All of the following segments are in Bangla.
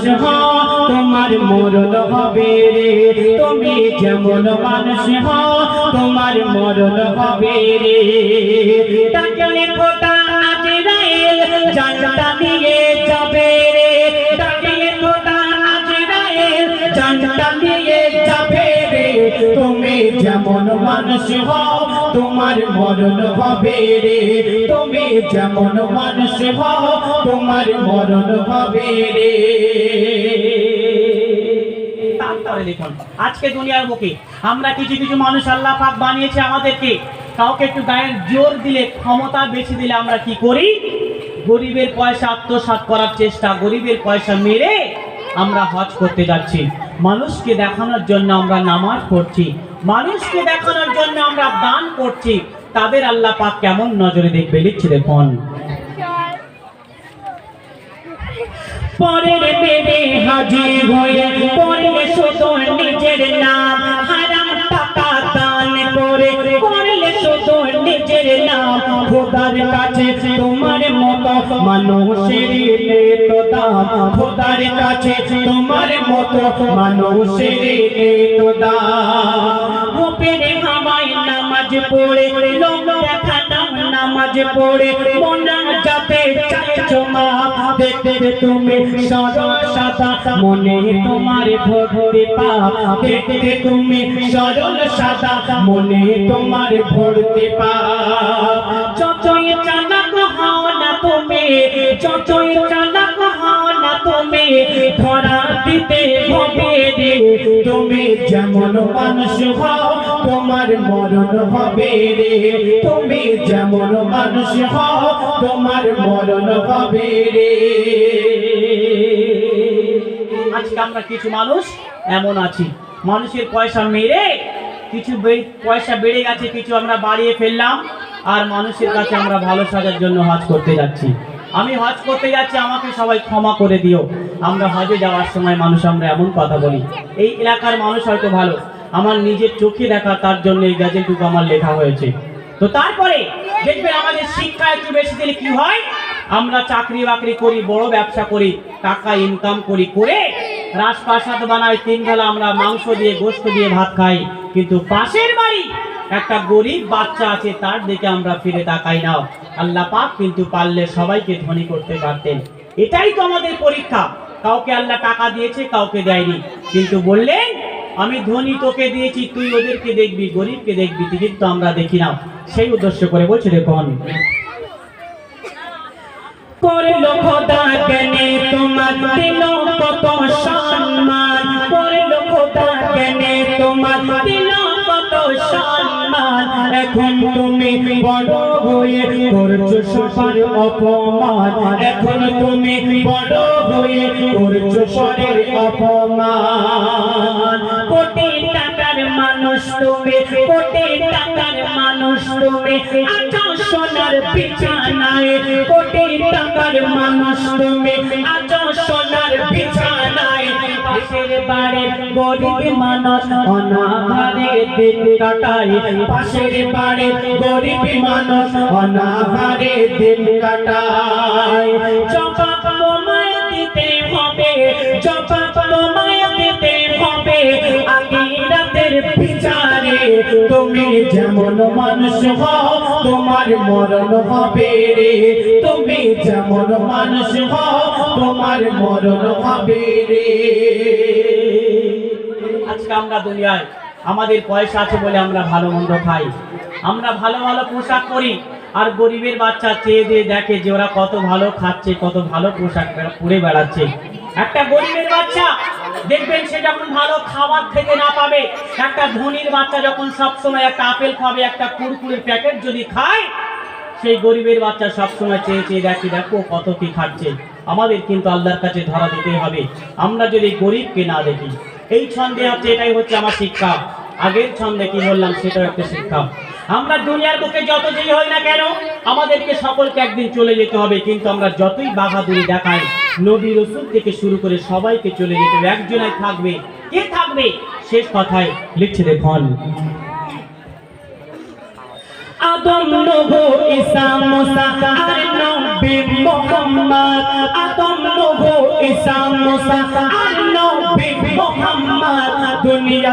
মানুষ হও, তোমার মরণ হবে রে। তুমি যেমন মানুষ হও, তোমার মরণ হবে রে। ডাকলে খোদা আজরাইল জানটা দিয়ে যাবে রে। ডাকলে খোদা আজরাইল জানটা দিয়ে যাবে রে। তুমি যেমন মানুষ হও তোমার মরণ হবে রে। তুমি যেমন মানুষ হও, তোমার মরণ হবে রে। আজকে দুনিয়ার বুকে আমরা কিছু কিছু মানুষ আল্লাহ পাক বানিয়েছে আমাদেরকে। কাউকে একটু গায়ের জোর দিলে, ক্ষমতা বেশি দিলে আমরা কি করি? গরিবের পয়সা আত্মসাৎ করার চেষ্টা, গরিবের পয়সা মেরে আমরা হজ করতে যাচ্ছি। মানুষকে দেখানোর জন্য আমরা নামাজ পড়ছি। মানুষকে দেখানোর জন্য আমরা দান করছি, তাদের আল্লাহ পাক কেমন নজরে দেখবে? লিখছি দেখুন। পরের পেটে হাজির হয়ে, পরের শুধু নিজের নাম মতো মানুষের তো খোদার কাছে তোমার মতো মানুষের তো দাম হামায় নামাজ পড়ে লোক দেখাতাম নামাজ পড়ে মনা যাতে চাইছো মা দেখতে তুমি সরল সাদা মনে তোমার ভরতে পাপ দেখতে তুমি সরল সাদা মনে তোমার ভরতে পাপ। তুমি যেমন মানুষ হও, তোমার মরণ হবে রে। তুমি যেমন মানুষ হও, তোমার মরণ হবে রে। আজকে আমরা কিছু মানুষ এমন আছি। মানুষের পয়সা মেরে, কিছু পয়সা বেড়ে গেছে, কিছু আমরা বাড়িয়ে ফেললাম, আর মানুষের কাছে আমরা ভালো সাজার জন্য হজ করতে যাচ্ছি। আমি হজ করতে যাচ্ছি, আমাকে সবাই ক্ষমা করে দিও। আমরা হজে যাওয়ার সময় মানুষ, আমরা এমন কথা বলি। এই এলাকার মানুষ হয়তো ভালো। আমার নিজের চোখে দেখা, তার জন্য এই গ্যাজেটটুকু আমার লেখা হয়েছে। তো তারপরে দেখবেন আমাদের শিক্ষা একটু বেশি দিলে কি হয়? আমরা চাকরি বাকরি করি, বড় ব্যবসা করি, টাকা ইনকাম করি, করে রাজপ্রাসাদ বানাই তিন বেলা আমরা মাংস দিয়ে গোস্ত দিয়ে ভাত খাই। কিন্তু পাশের একটা গরিব বাচ্চা আছে, তার দিকে আমরা ফিরে তাকাই নাও আল্লাহ পাক কিন্তু পারলে সবাইকে ধনী করতে পারতেন। এটাই তো আমাদের পরীক্ষা। কাউকে আল্লাহ টাকা দিয়েছে, কাউকে দেয়নি। কিন্তু বললেন, আমি ধনী তোকে দিয়েছি, তুই ওদেরকে দেখবি, গরিবকে দেখবি, টিকিট তো আমরা দেখি না। সেই উদ্দেশ্য করে বলছে দেখুন করল খোদা কেনে তোমার দিল কত এখন তুমি বড় হয়ে করছ সবার অপমান। এখন তুমি বড় হয়ে করছ সরের অপমান। কোটি টাকার মানুষ তুমি, কোটি টাকার মানুষ তুমি, আছো সোনার বিছানায়। কোটি টাকার মানুষ তুমি, আছো সোনার বিছানায়। পাশের বাড়ির গরিব মানুষ অনাহারে দিন কাটায়। পাশের বাড়ির গরিব মানুষ অনাহারে দিন কাটায়। জবাব তোমায় দিতে হবে, জবাব তোমায় তুমি যেমন মানুষ হও, তোমার মরণ হবে রে। তুমি যেমন মানুষ হও, তোমার মরণ হবে রে। আজকে আমরা দুনিয়ায় আমাদের পয়সা আছে বলে আমরা ভালো মন্দ খাই। আমরা ভালো ভালো পোশাক পরি, আর গরিবের বাচ্চা চেয়ে দিয়ে দেখে যে ওরা কত ভালো খাচ্ছে, কত ভালো পোশাক পরে- বেড়াচ্ছে। একটা বাচ্চা দেখবেন সে যখন ভালো খাবার থেকে না পাবে, একটা ধনীর বাচ্চা যখন সবসময় একটা আপেল খাবে, একটা কুরকুরের প্যাকেট যদি খায়, সেই গরিবের বাচ্চা সবসময় চেয়ে চেয়ে দেখি, দেখো কত কি খাচ্ছে। আমাদের কিন্তু আল্লাহর কাছে ধরা দিতে হবে। আমরা যদি গরিবকে না দেখি, এই ছন্দে হচ্ছে, এটাই হচ্ছে আমার শিক্ষা। আগের ছন্দে কি বললাম, সেটাও একটা শিক্ষা। আমরা দুনিয়ার বুকে যত যেই হই না কেন, আমাদেরকে সকলকে একদিন চলে যেতে হবে, কিন্তু আমরা যতই বাহাদুরি দেখাই নবী রসুল থেকে শুরু করে সবাইকে চলে যেতে হবে। একজনাই থাকবে। কে থাকবে? শেষ কথায় লিখছে দেখুন আদম, নবু, ঈসা, মুসা আর নবী মুহাম্মদ। আদম, নবু, ঈসা, মুসা আর নবী মোহাম্মদ। দুনিয়া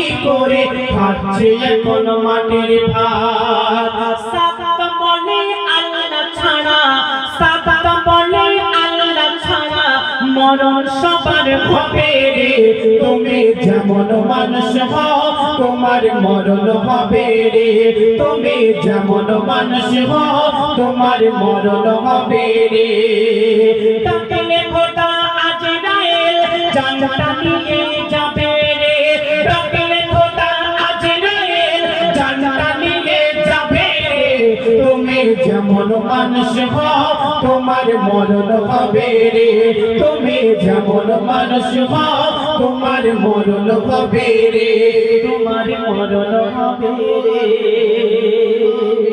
করে খাচ্ছে কোন মাটির ভাত। সাত বলে আল্লাহ ছাড়া সাত বলে আল্লাহ ছাড়া মরণ সবার হবে রে। তুমি যেমন মানুষ হও তোমার মরণ হবে রে। তুমি যেমন মানুষ হও তোমার মরণ হবে রে। ডাকলে খোদা জানটা নিয়ে মানুষ হও তোমার মরণ হবে রে। তুমি যেমন মানুষ হও তোমার মরণ হবে রে। তোমার মরণ হবে রে।